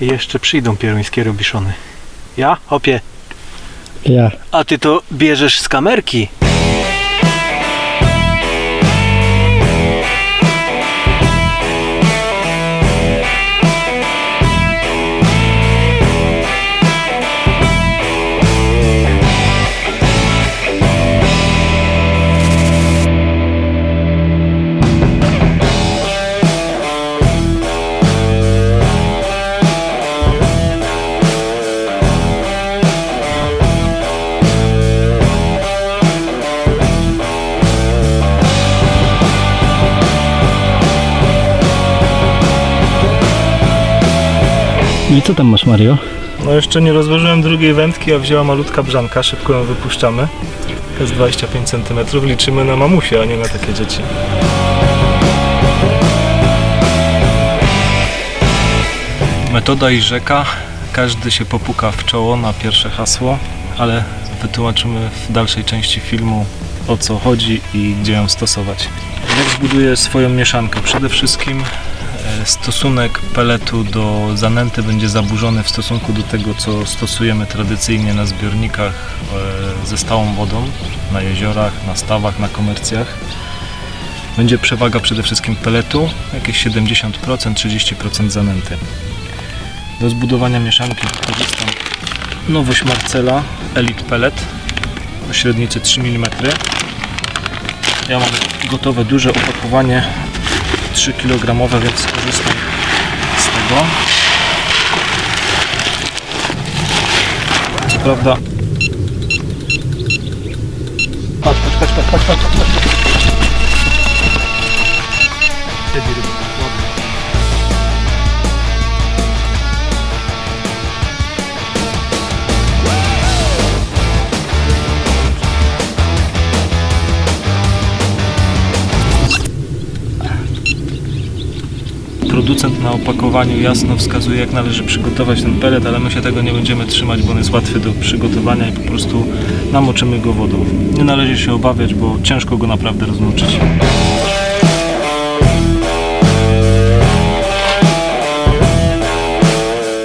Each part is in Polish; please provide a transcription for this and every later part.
I jeszcze przyjdą pieruńskie robiszony. Ja? Hopie. Ja. A ty to bierzesz z kamerki? I co tam masz Mario? No jeszcze nie rozłożyłem drugiej wędki, a wzięła malutka brzanka, szybko ją wypuszczamy. Jest 25 cm, liczymy na mamusie, a nie na takie dzieci. Metoda i rzeka. Każdy się popuka w czoło na pierwsze hasło, ale wytłumaczymy w dalszej części filmu o co chodzi i gdzie ją stosować. Jak zbuduję swoją mieszankę? Przede wszystkim stosunek peletu do zanęty będzie zaburzony w stosunku do tego, co stosujemy tradycyjnie na zbiornikach e, ze stałą wodą, na jeziorach, na stawach, na komercjach. Będzie przewaga przede wszystkim peletu, jakieś 70%, 30% zanęty. Do zbudowania mieszanki wykorzystam nowość Marcela Elite Pellet o średnicy 3 mm. Ja mam gotowe duże opakowanie 3 kg, więc skorzystam z tego. Co prawda Patrz, patrz, patrz, patrz, patrz, patrz. Producent na opakowaniu jasno wskazuje jak należy przygotować ten pelet, ale my się tego nie będziemy trzymać, bo on jest łatwy do przygotowania i po prostu namoczymy go wodą. Nie należy się obawiać, bo ciężko go naprawdę rozmoczyć.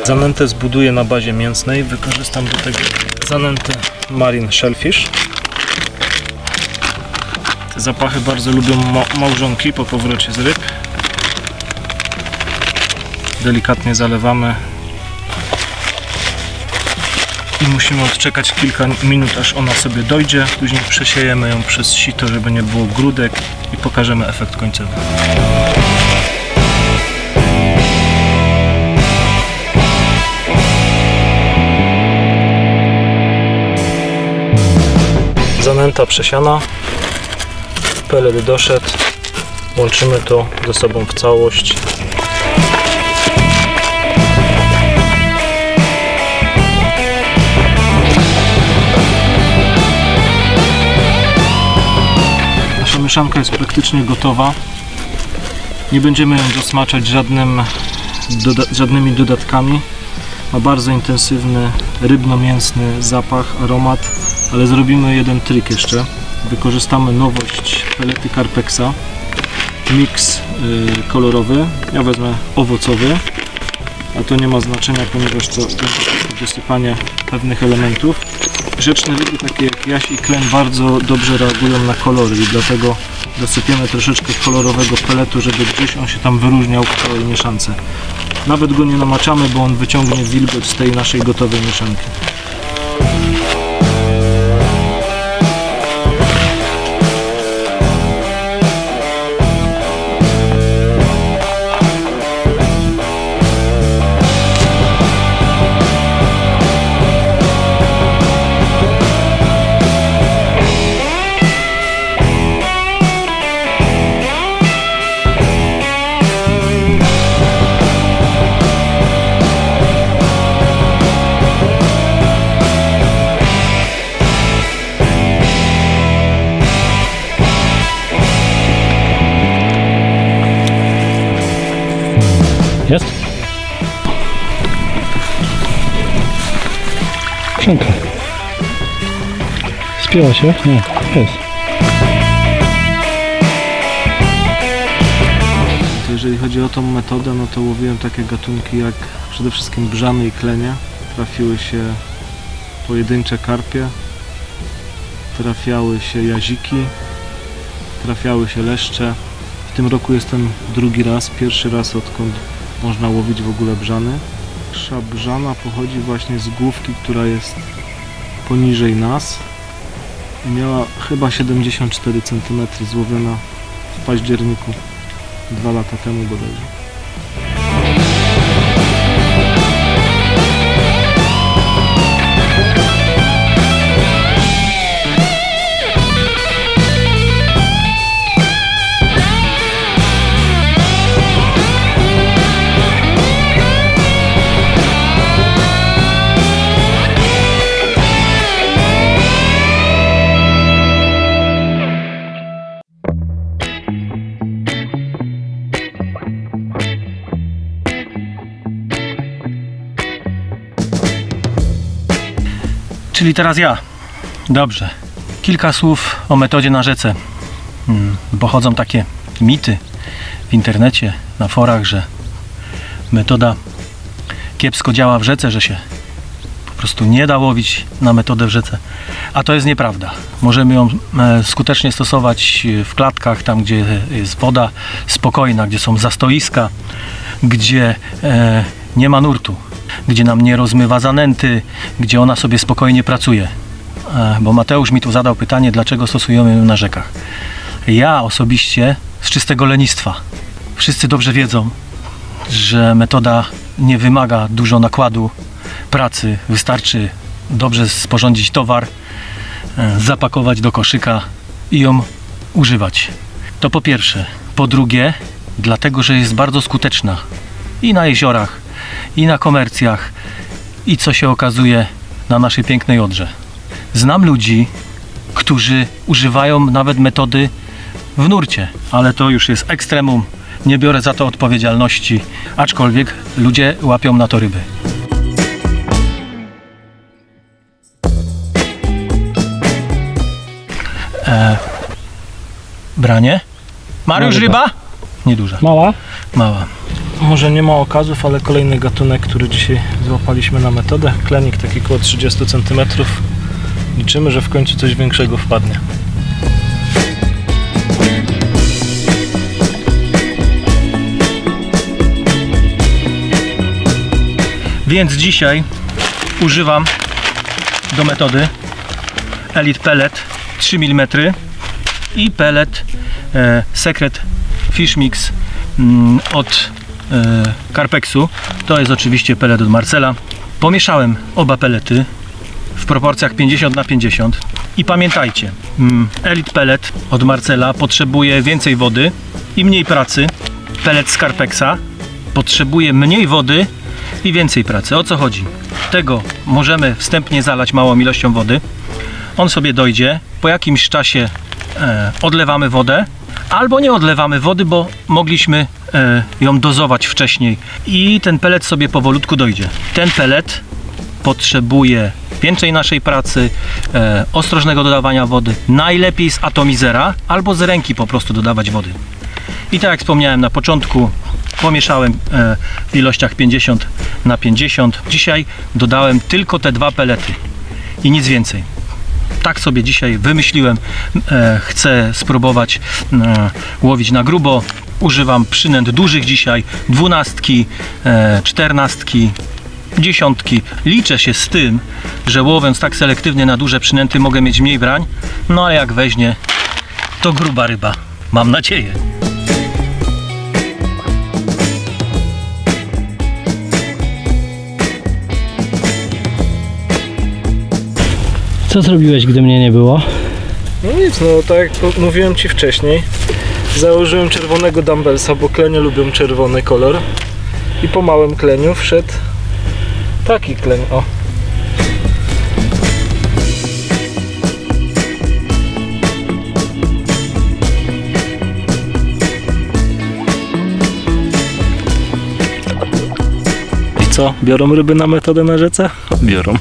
Zanętę zbuduję na bazie mięsnej. Wykorzystam do tego zanętę Marine Shellfish. Te zapachy bardzo lubią ma- małżonki po powrocie z ryb. Delikatnie zalewamy i musimy odczekać kilka minut, aż ona sobie dojdzie. Później przesiejemy ją przez sito, żeby nie było grudek i pokażemy efekt końcowy. Zanęta przesiana, pelet doszedł, łączymy to ze sobą w całość. Mieszanka jest praktycznie gotowa. Nie będziemy ją dosmaczać żadnym, doda żadnymi dodatkami. Ma bardzo intensywny rybno-mięsny zapach, aromat, ale zrobimy jeden trik jeszcze. Wykorzystamy nowość pelety Carpexa, miks y, kolorowy. Ja wezmę owocowy, a to nie ma znaczenia, ponieważ to będzie wysypanie pewnych elementów. Rzeczne ryby takie jak jaś i kleń bardzo dobrze reagują na kolory i dlatego dosypiemy troszeczkę kolorowego peletu, żeby gdzieś on się tam wyróżniał w całej mieszance. Nawet go nie namaczamy, bo on wyciągnie wilgoć z tej naszej gotowej mieszanki. Szynka. Spięła się? Nie, jest. Jeżeli chodzi o tą metodę, no to łowiłem takie gatunki jak przede wszystkim brzany i klenie. Trafiły się pojedyncze karpie, trafiały się jaziki, trafiały się leszcze. W tym roku jestem drugi raz, pierwszy raz odkąd można łowić w ogóle brzany. Pierwsza brzana pochodzi właśnie z główki, która jest poniżej nas. Miała chyba 74 cm złowiona w październiku dwa lata temu bodajże. Czyli teraz ja. Dobrze. Kilka słów o metodzie na rzece. Hmm, Bo chodzą takie mity w internecie, na forach, że metoda kiepsko działa w rzece, że się po prostu nie da łowić na metodę w rzece. A to jest nieprawda. Możemy ją e, skutecznie stosować w klatkach, tam gdzie jest woda spokojna, gdzie są zastoiska, gdzie e, nie ma nurtu, gdzie nam nie rozmywa zanęty, gdzie ona sobie spokojnie pracuje. E, Bo Mateusz mi tu zadał pytanie, dlaczego stosujemy ją na rzekach. Ja osobiście z czystego lenistwa. Wszyscy dobrze wiedzą, że metoda nie wymaga dużo nakładu pracy. Wystarczy dobrze sporządzić towar, e, zapakować do koszyka i ją używać. To po pierwsze. Po drugie, dlatego, że jest bardzo skuteczna i na jeziorach, i na komercjach, i co się okazuje na naszej pięknej Odrze. Znam ludzi, którzy używają nawet metody w nurcie, ale to już jest ekstremum. Nie biorę za to odpowiedzialności, aczkolwiek ludzie łapią na to ryby. E, branie? Mariusz, ryba? Nieduża, Mała? mała. Może nie ma okazów, ale kolejny gatunek, który dzisiaj złapaliśmy na metodę. Klenik taki około 30 cm. Liczymy, że w końcu coś większego wpadnie. Więc dzisiaj używam do metody Elite Pellet 3 mm i pellet e, Secret Fish Mix mm, od Carpexu. To jest oczywiście pellet od Marcela. Pomieszałem oba pelety w proporcjach 50 na 50 i pamiętajcie, mm, Elite Pellet od Marcela potrzebuje więcej wody i mniej pracy. Pellet z Carpexa potrzebuje mniej wody i więcej pracy. O co chodzi? Tego możemy wstępnie zalać małą ilością wody. On sobie dojdzie. Po jakimś czasie e, odlewamy wodę, albo nie odlewamy wody, bo mogliśmy e, ją dozować wcześniej. I ten pelet sobie powolutku dojdzie. Ten pelet potrzebuje więcej naszej pracy, e, ostrożnego dodawania wody. Najlepiej z atomizera albo z ręki po prostu dodawać wody. I tak jak wspomniałem na początku, pomieszałem e, w ilościach 50 na 50. Dzisiaj dodałem tylko te dwa pelety i nic więcej. Tak sobie dzisiaj wymyśliłem. E, chcę spróbować e, łowić na grubo. Używam przynęt dużych dzisiaj, dwunastki, e, czternastki, dziesiątki. Liczę się z tym, że łowiąc tak selektywnie na duże przynęty mogę mieć mniej brań, no ale jak weźmie, to gruba ryba. Mam nadzieję. Co zrobiłeś, gdy mnie nie było? No nic, no tak jak mówiłem Ci wcześniej, założyłem czerwonego dumbbellsa, bo klenie lubią czerwony kolor. I po małym kleniu wszedł taki kleń, o. I co, biorą ryby na metodę na rzece? Biorą.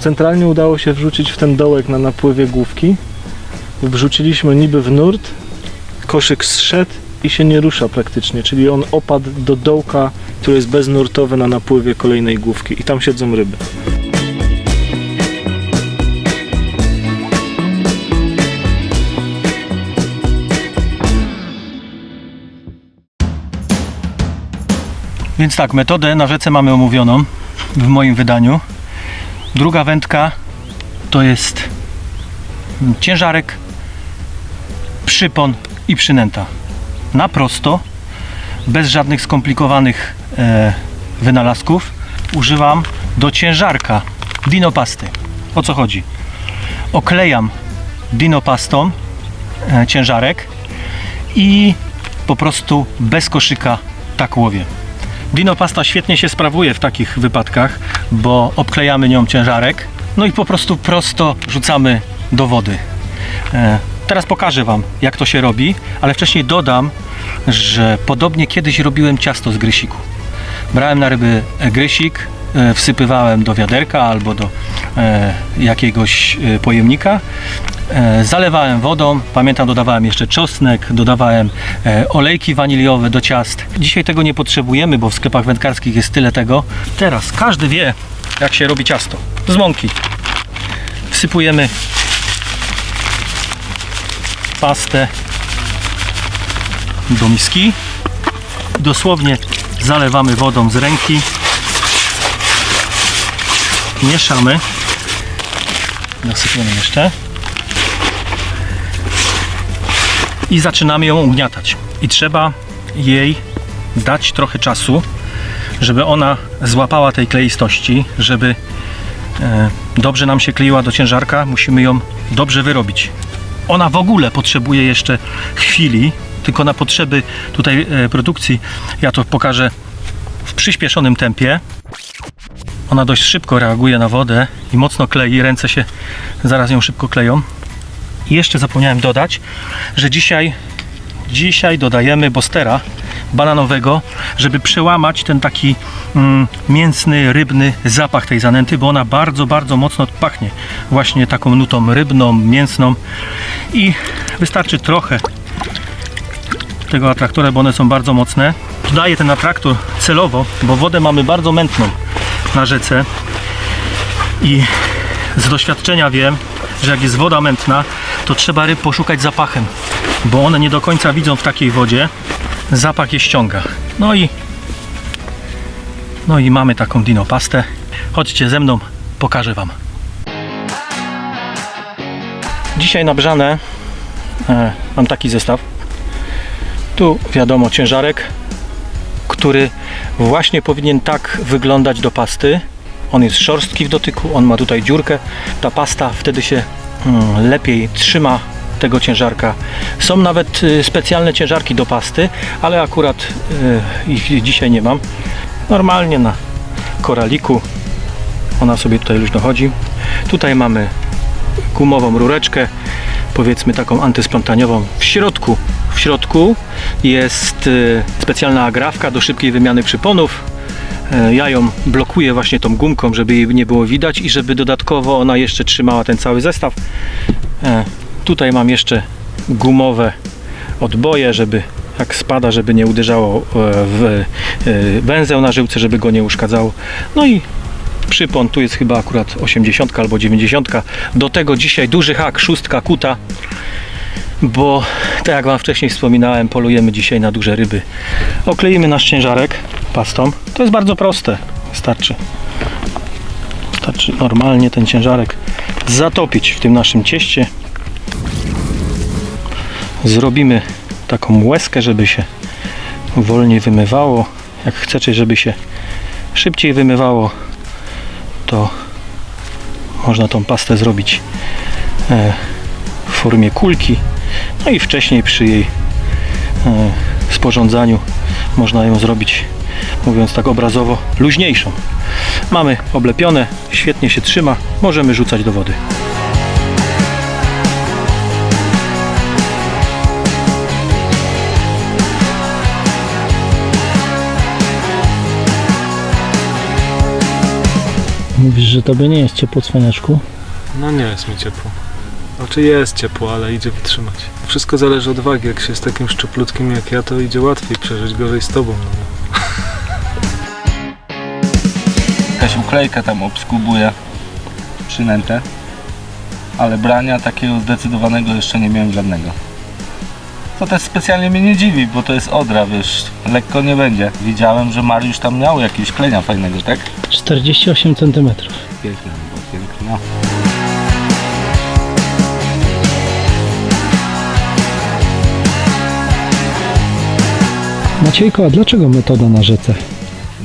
Centralnie udało się wrzucić w ten dołek na napływie główki, wrzuciliśmy niby w nurt, koszyk zszedł i się nie rusza praktycznie, czyli on opadł do dołka, który jest beznurtowy na napływie kolejnej główki i tam siedzą ryby. Więc tak, metodę na rzece mamy omówioną w moim wydaniu. Druga wędka to jest ciężarek, przypon i przynęta. Na prosto, bez żadnych skomplikowanych e, wynalazków, używam do ciężarka dinopasty. O co chodzi? Oklejam dinopastą e, ciężarek i po prostu bez koszyka tak łowię. Dinopasta świetnie się sprawuje w takich wypadkach, bo obklejamy nią ciężarek, no i po prostu prosto rzucamy do wody. E, teraz pokażę Wam, jak to się robi, ale wcześniej dodam, że podobnie kiedyś robiłem ciasto z grysiku. Brałem na ryby grysik, e, wsypywałem do wiaderka albo do e, jakiegoś pojemnika, zalewałem wodą, pamiętam dodawałem jeszcze czosnek, dodawałem e, olejki waniliowe do ciast. Dzisiaj tego nie potrzebujemy, bo w sklepach wędkarskich jest tyle tego. Teraz każdy wie, jak się robi ciasto. Z mąki. Wsypujemy pastę do miski. Dosłownie zalewamy wodą z ręki. Mieszamy. Nasypiemy jeszcze. I zaczynamy ją ugniatać. I trzeba jej dać trochę czasu, żeby ona złapała tej kleistości, żeby e, dobrze nam się kleiła do ciężarka, musimy ją dobrze wyrobić. Ona w ogóle potrzebuje jeszcze chwili, tylko na potrzeby tutaj e, produkcji ja to pokażę w przyspieszonym tempie. Ona dość szybko reaguje na wodę i mocno klei, ręce się zaraz ją szybko kleją. I jeszcze zapomniałem dodać, że dzisiaj dzisiaj dodajemy bostera bananowego, żeby przełamać ten taki mm, mięsny, rybny zapach tej zanęty, bo ona bardzo, bardzo mocno pachnie właśnie taką nutą rybną, mięsną i wystarczy trochę tego atraktora, bo one są bardzo mocne. Dodaję ten atraktor celowo, bo wodę mamy bardzo mętną na rzece i z doświadczenia wiem, że jak jest woda mętna, to trzeba ryb poszukać zapachem, bo one nie do końca widzą w takiej wodzie. Zapach je ściąga. No i no i mamy taką dinopastę. Chodźcie ze mną, pokażę Wam. Dzisiaj na brzane e, mam taki zestaw. Tu wiadomo ciężarek, który właśnie powinien tak wyglądać do pasty. On jest szorstki w dotyku, on ma tutaj dziurkę. Ta pasta wtedy się mm, lepiej trzyma tego ciężarka. Są nawet y, specjalne ciężarki do pasty, ale akurat y, ich dzisiaj nie mam. Normalnie na koraliku ona sobie tutaj luźno chodzi. Tutaj mamy gumową rureczkę, powiedzmy taką antysplątaniową. W środku, w środku jest y, specjalna agrafka do szybkiej wymiany przyponów. E, Ja ją blokuję właśnie tą gumką, żeby jej nie było widać i żeby dodatkowo ona jeszcze trzymała ten cały zestaw. E, Tutaj mam jeszcze gumowe odboje, żeby jak spada, żeby nie uderzało e, w węzeł na żyłce, żeby go nie uszkadzało. No i przypon, tu jest chyba akurat 80 albo 90. Do tego dzisiaj duży hak, szóstka kuta, bo tak jak Wam wcześniej wspominałem, polujemy dzisiaj na duże ryby. Okleimy nasz ciężarek pastą. To jest bardzo proste. Wystarczy, wystarczy normalnie ten ciężarek zatopić w tym naszym cieście. Zrobimy taką łezkę, żeby się wolniej wymywało. Jak chcecie, żeby się szybciej wymywało, to można tą pastę zrobić e, w formie kulki. No i wcześniej przy jej e, sporządzaniu można ją zrobić, mówiąc tak obrazowo, luźniejszą. Mamy oblepione, świetnie się trzyma, możemy rzucać do wody. Mówisz, że tobie nie jest ciepło, cwaniaczku? No nie jest mi ciepło. Znaczy jest ciepło, ale idzie wytrzymać. Wszystko zależy od wagi. Jak się jest takim szczuplutkim jak ja, to idzie łatwiej przeżyć gorzej z tobą. No. Jakaś uklejka tam obskubuje przynętę, ale brania takiego zdecydowanego jeszcze nie miałem żadnego. To też specjalnie mnie nie dziwi, bo to jest odra, wiesz, lekko nie będzie. Widziałem, że Mariusz tam miał jakieś klenia fajnego, tak? 48 cm. Piękne, bo piękne. Maciejko, a dlaczego metoda na rzece?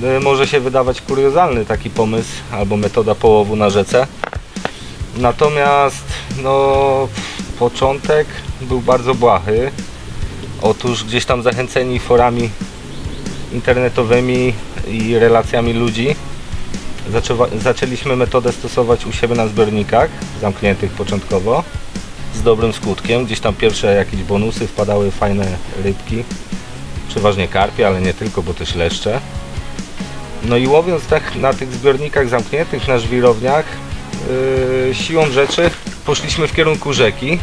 Y, Może się wydawać kuriozalny taki pomysł albo metoda połowu na rzece. Natomiast no, początek był bardzo błahy. Otóż gdzieś tam zachęceni forami internetowymi i relacjami ludzi zaczęliśmy metodę stosować u siebie na zbiornikach, zamkniętych początkowo, z dobrym skutkiem. Gdzieś tam pierwsze jakieś bonusy wpadały fajne rybki, przeważnie karpie, ale nie tylko, bo też leszcze. No i łowiąc tak na tych zbiornikach zamkniętych, na żwirowniach, yy, siłą rzeczy poszliśmy w kierunku rzeki.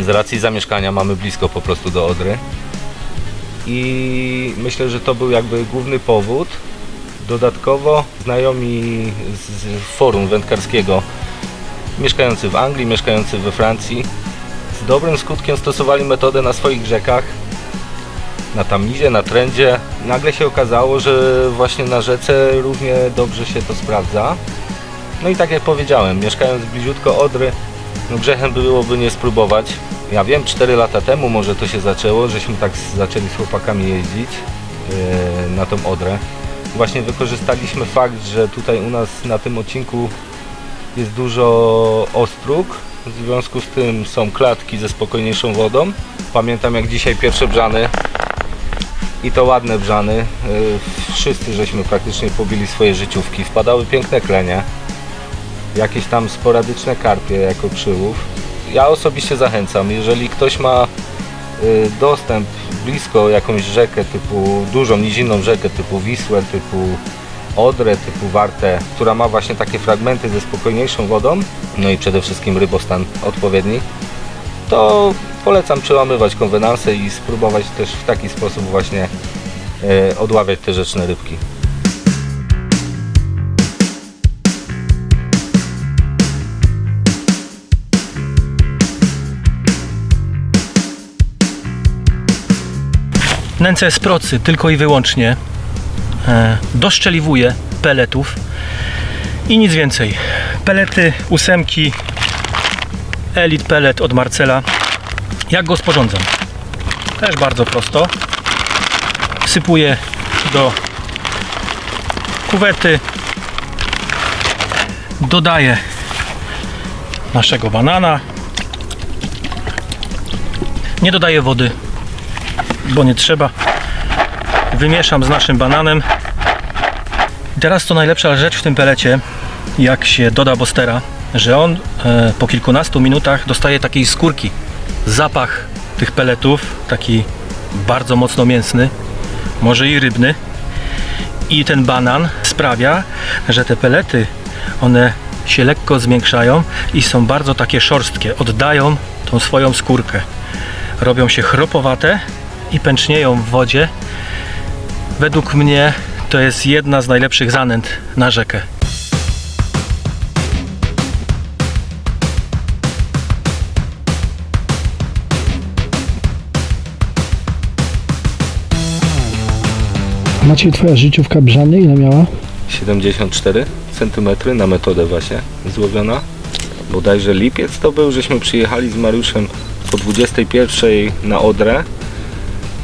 Z racji zamieszkania mamy blisko po prostu do Odry. I myślę, że to był jakby główny powód. Dodatkowo znajomi z forum wędkarskiego, mieszkający w Anglii, mieszkający we Francji, z dobrym skutkiem stosowali metodę na swoich rzekach na Tamizie, na Trendzie. Nagle się okazało, że właśnie na rzece równie dobrze się to sprawdza. No i tak jak powiedziałem, mieszkając bliziutko Odry, no grzechem byłoby nie spróbować. Ja wiem, 4 lata temu może to się zaczęło, żeśmy tak zaczęli z chłopakami jeździć yy, na tą Odrę. Właśnie wykorzystaliśmy fakt, że tutaj u nas na tym odcinku jest dużo ostróg, w związku z tym są klatki ze spokojniejszą wodą. Pamiętam jak dzisiaj pierwsze brzany i to ładne brzany. Yy, Wszyscy żeśmy praktycznie pobili swoje życiówki. Wpadały piękne klenie. Jakieś tam sporadyczne karpie jako przyłów. Ja osobiście zachęcam, jeżeli ktoś ma yy, dostęp blisko jakąś rzekę typu dużą nizinną rzekę typu Wisłę, typu Odrę, typu Wartę, która ma właśnie takie fragmenty ze spokojniejszą wodą, no i przede wszystkim rybostan odpowiedni, to polecam przełamywać konwenanse i spróbować też w taki sposób właśnie e, odławiać te rzeczne rybki. Nęcę z procy tylko i wyłącznie. E, doszczeliwuję peletów i nic więcej. Pelety ósemki Elite Pellet od Marcela. Jak go sporządzam? Też bardzo prosto. Wsypuję do kuwety. Dodaję naszego banana. Nie dodaję wody, bo nie trzeba. Wymieszam z naszym bananem. Teraz to najlepsza rzecz w tym pelecie, jak się doda bostera, że on e, po kilkunastu minutach dostaje takiej skórki. Zapach tych peletów, taki bardzo mocno mięsny, może i rybny. I ten banan sprawia, że te pelety, one się lekko zmiękczają i są bardzo takie szorstkie, oddają tą swoją skórkę. Robią się chropowate i pęcznieją w wodzie. Według mnie to jest jedna z najlepszych zanęt na rzekę. Maciej, twoja życiówka brzany ile miała? 74 cm na metodę właśnie złowiona. Bodajże lipiec to był, żeśmy przyjechali z Mariuszem po 21 na Odrę.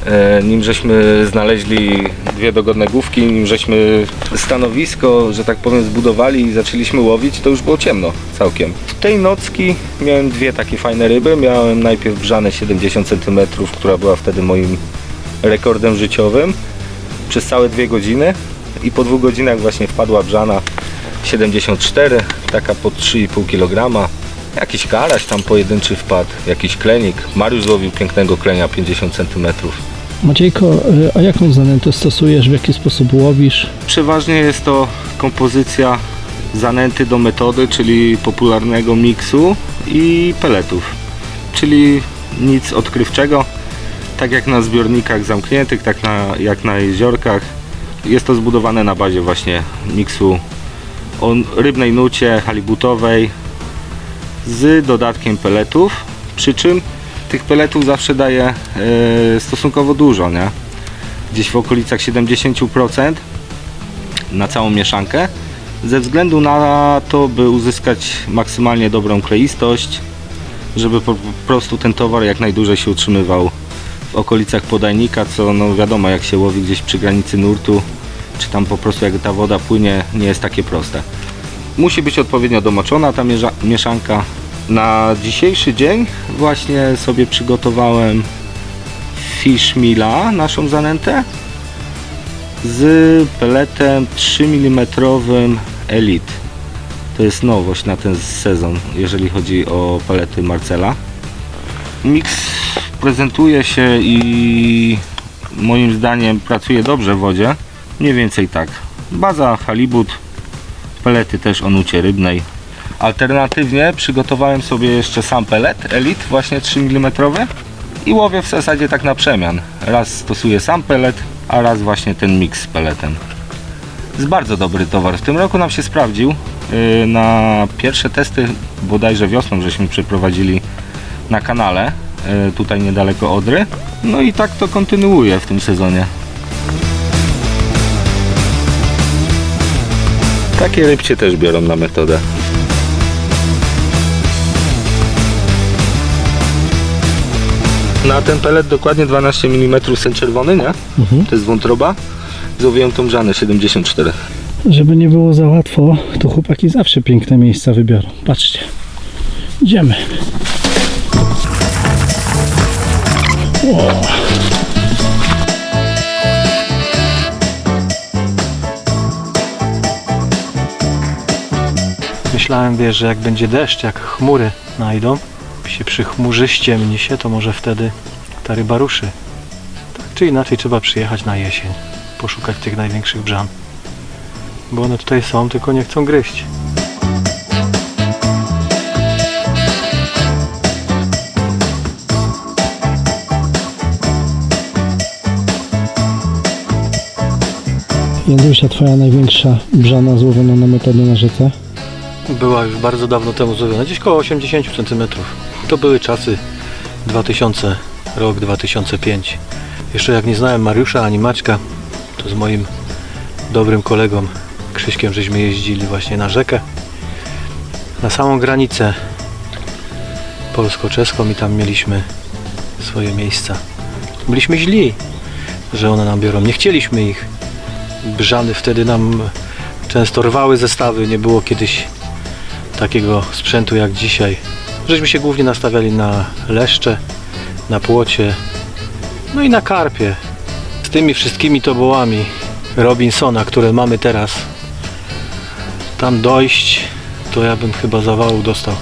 E, nim żeśmy znaleźli dwie dogodne główki, nim żeśmy stanowisko, że tak powiem, zbudowali i zaczęliśmy łowić, to już było ciemno całkiem. W tej nocki miałem dwie takie fajne ryby. Miałem najpierw brzane 70 cm, która była wtedy moim rekordem życiowym przez całe dwie godziny i po dwóch godzinach właśnie wpadła brzana 74, taka po 3,5 kg. Jakiś karaś tam pojedynczy wpadł, jakiś klenik. Mariusz złowił pięknego klenia 50 cm. Maciejko, y, a jaką zanętę stosujesz, w jaki sposób łowisz? Przeważnie jest to kompozycja zanęty do metody, czyli popularnego miksu i peletów. Czyli nic odkrywczego, tak jak na zbiornikach zamkniętych, tak na, jak na jeziorkach. Jest to zbudowane na bazie właśnie miksu o rybnej nucie halibutowej z dodatkiem peletów, przy czym tych peletów zawsze daje e, stosunkowo dużo, nie? Gdzieś w okolicach 70% na całą mieszankę ze względu na to, by uzyskać maksymalnie dobrą kleistość, żeby po prostu ten towar jak najdłużej się utrzymywał okolicach podajnika, co no wiadomo jak się łowi gdzieś przy granicy nurtu, czy tam po prostu jak ta woda płynie, nie jest takie proste. Musi być odpowiednio domoczona ta mieszanka. Na dzisiejszy dzień właśnie sobie przygotowałem fish mila, naszą zanętę z peletem 3 mm Elite. To jest nowość na ten sezon, jeżeli chodzi o palety Marcela. Miks prezentuje się i moim zdaniem pracuje dobrze w wodzie. Mniej więcej tak. Baza halibut, pelety też o nucie rybnej. Alternatywnie przygotowałem sobie jeszcze sam pelet Elite, właśnie 3 mm i łowię w zasadzie tak na przemian. Raz stosuję sam pelet, a raz właśnie ten miks z peletem. Jest bardzo dobry towar. W tym roku nam się sprawdził. Yy, Na pierwsze testy bodajże wiosną żeśmy przeprowadzili na kanale, tutaj niedaleko Odry. No i tak to kontynuuje w tym sezonie. Takie rybcie też biorą na metodę. Na ten pelet dokładnie 12 mm sen czerwony, nie? Mhm. To jest wątroba. Złowiłem tą brzanę 74. Żeby nie było za łatwo, to chłopaki zawsze piękne miejsca wybiorą. Patrzcie. Idziemy. O. Myślałem, wiesz, że jak będzie deszcz, jak chmury najdą, się przychmurzy, ściemni się, to może wtedy ta ryba ruszy. Tak czy inaczej trzeba przyjechać na jesień, poszukać tych największych brzan. Bo one tutaj są, tylko nie chcą gryźć. Jędrusia, twoja największa brzana złowiona na metodę na rzece? Była już bardzo dawno temu zrobiona, gdzieś koło 80 cm. To były czasy 2000, rok 2005. Jeszcze jak nie znałem Mariusza ani Maćka, to z moim dobrym kolegą Krzyśkiem żeśmy jeździli właśnie na rzekę. Na samą granicę polsko-czeską i tam mieliśmy swoje miejsca. Byliśmy źli, że one nam biorą. Nie chcieliśmy ich. Brzany wtedy nam często rwały zestawy. Nie było kiedyś takiego sprzętu jak dzisiaj. Żeśmy się głównie nastawiali na leszcze, na płocie, no i na karpie. Z tymi wszystkimi tobołami Robinsona, które mamy teraz, tam dojść, to ja bym chyba zawału dostał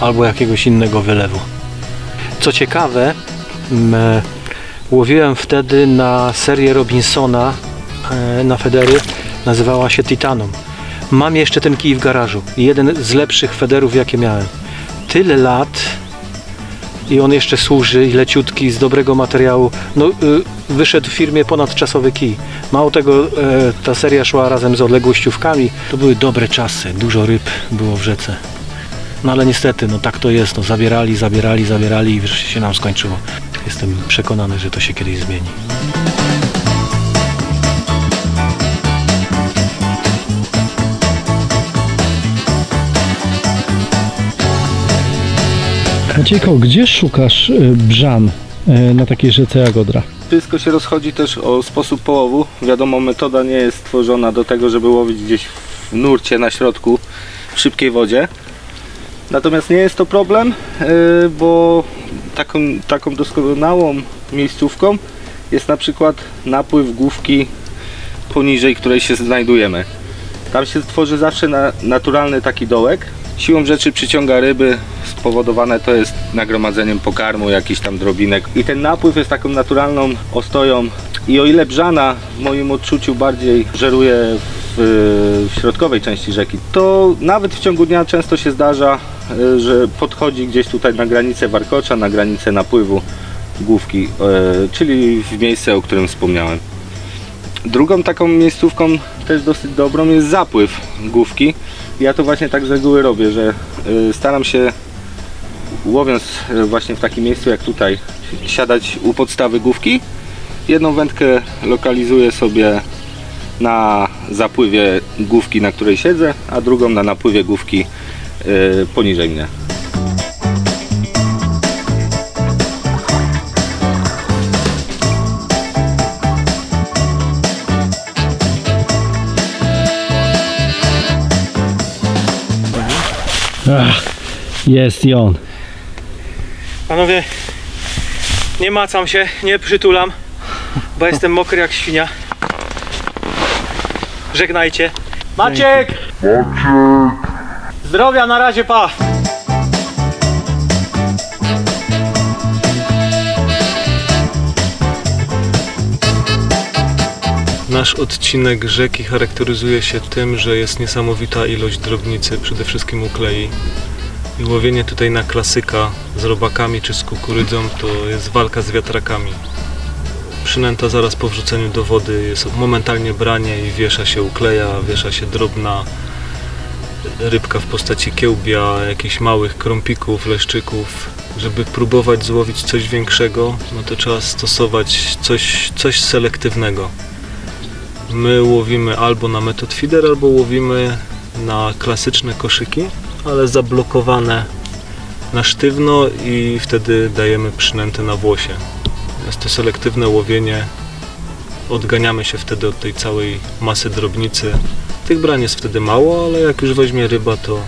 albo jakiegoś innego wylewu. Co ciekawe, m, e, łowiłem wtedy na serię Robinsona na federy, nazywała się Titanum. Mam jeszcze ten kij w garażu. Jeden z lepszych federów, jakie miałem. Tyle lat i on jeszcze służy, leciutki, z dobrego materiału. No, y, wyszedł w firmie ponadczasowy kij. Mało tego, e, ta seria szła razem z odległościówkami. To były dobre czasy, dużo ryb było w rzece. No ale niestety, no tak to jest. No, zabierali, zabierali, zabierali i wreszcie się nam skończyło. Jestem przekonany, że to się kiedyś zmieni. Maciejko, gdzie szukasz y, brzan y, na takiej rzece jak Odra? Wszystko się rozchodzi też o sposób połowu. Wiadomo, metoda nie jest stworzona do tego, żeby łowić gdzieś w nurcie na środku w szybkiej wodzie. Natomiast nie jest to problem, yy, bo taką, taką doskonałą miejscówką jest na przykład napływ główki poniżej której się znajdujemy. Tam się tworzy zawsze na, naturalny taki dołek. Siłą rzeczy przyciąga ryby, spowodowane to jest nagromadzeniem pokarmu, jakichś tam drobinek. I ten napływ jest taką naturalną ostoją. I o ile brzana w moim odczuciu bardziej żeruje w, w środkowej części rzeki, to nawet w ciągu dnia często się zdarza, y, że podchodzi gdzieś tutaj na granicę warkocza, na granicę napływu główki, y, czyli w miejsce, o którym wspomniałem. Drugą taką miejscówką też dosyć dobrą jest zapływ główki. Ja to właśnie tak z reguły robię, że y, staram się łowiąc y, właśnie w takim miejscu jak tutaj siadać u podstawy główki. Jedną wędkę lokalizuję sobie na zapływie główki, na której siedzę, a drugą na napływie główki y, poniżej mnie. Ach, jest i on. Panowie, nie macam się, nie przytulam, bo jestem mokry jak świnia. Żegnajcie. Maciek! Maciek! Zdrowia, na razie, pa! Nasz odcinek rzeki charakteryzuje się tym, że jest niesamowita ilość drobnicy, przede wszystkim uklei. I łowienie tutaj na klasyka z robakami czy z kukurydzą to jest walka z wiatrakami. Przynęta zaraz po wrzuceniu do wody jest momentalnie branie i wiesza się ukleja, wiesza się drobna rybka w postaci kiełbia, jakichś małych krąpików, leszczyków. Żeby próbować złowić coś większego, no to trzeba stosować coś, coś selektywnego. My łowimy albo na metod feeder, albo łowimy na klasyczne koszyki, ale zablokowane na sztywno i wtedy dajemy przynętę na włosie. Jest to selektywne łowienie. Odganiamy się wtedy od tej całej masy drobnicy. Tych brań jest wtedy mało, ale jak już weźmie ryba, to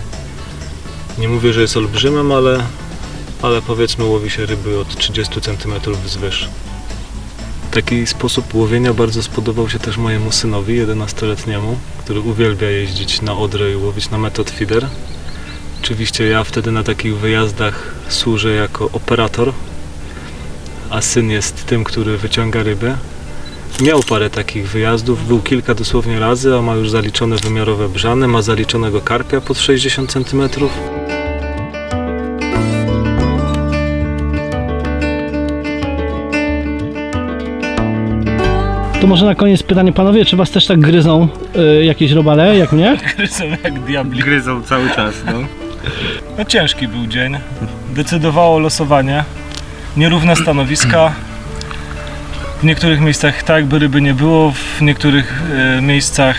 nie mówię, że jest olbrzymem, ale, ale powiedzmy łowi się ryby od 30 cm wzwyż. Taki sposób łowienia bardzo spodobał się też mojemu synowi, 11-letniemu, który uwielbia jeździć na Odrę i łowić na metod feeder. Oczywiście ja wtedy na takich wyjazdach służę jako operator, a syn jest tym, który wyciąga rybę. Miał parę takich wyjazdów, był kilka dosłownie razy, a ma już zaliczone wymiarowe brzany, ma zaliczonego karpia pod 60 cm. To może na koniec pytanie, panowie, czy was też tak gryzą y, jakieś robale, jak mnie? Gryzą jak diabli. Gryzą cały czas, no. No ciężki był dzień. Decydowało losowanie. Nierówne stanowiska. W niektórych miejscach tak jakby ryby nie było, w niektórych e, miejscach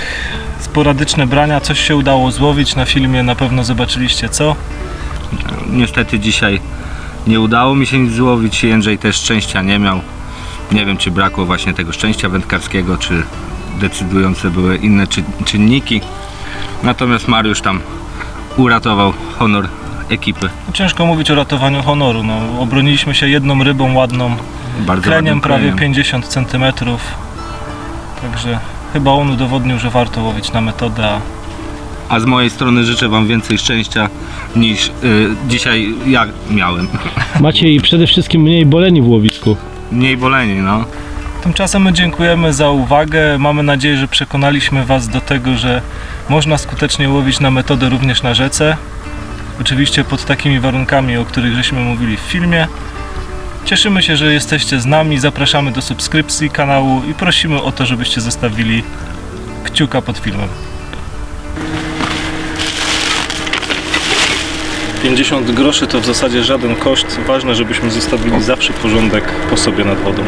sporadyczne brania, coś się udało złowić. Na filmie na pewno zobaczyliście co. Niestety dzisiaj nie udało mi się nic złowić. Jędrzej też szczęścia nie miał. Nie wiem, czy brakło właśnie tego szczęścia wędkarskiego, czy decydujące były inne czy, czynniki. Natomiast Mariusz tam uratował honor ekipy. Ciężko mówić o ratowaniu honoru. No, obroniliśmy się jedną rybą ładną, Bardzo kleniem ładnym prawie kleniem. 50 cm. Także chyba on udowodnił, że warto łowić na metodę. a A z mojej strony życzę Wam więcej szczęścia niż y, dzisiaj ja miałem. Macie i przede wszystkim mniej boleni w łowisku. Mniej boleni, no. Tymczasem my dziękujemy za uwagę. Mamy nadzieję, że przekonaliśmy Was do tego, że można skutecznie łowić na metodę również na rzece. Oczywiście pod takimi warunkami, o których żeśmy mówili w filmie. Cieszymy się, że jesteście z nami. Zapraszamy do subskrypcji kanału i prosimy o to, żebyście zostawili kciuka pod filmem. 50 groszy to w zasadzie żaden koszt. Ważne, żebyśmy zostawili zawsze porządek po sobie nad wodą.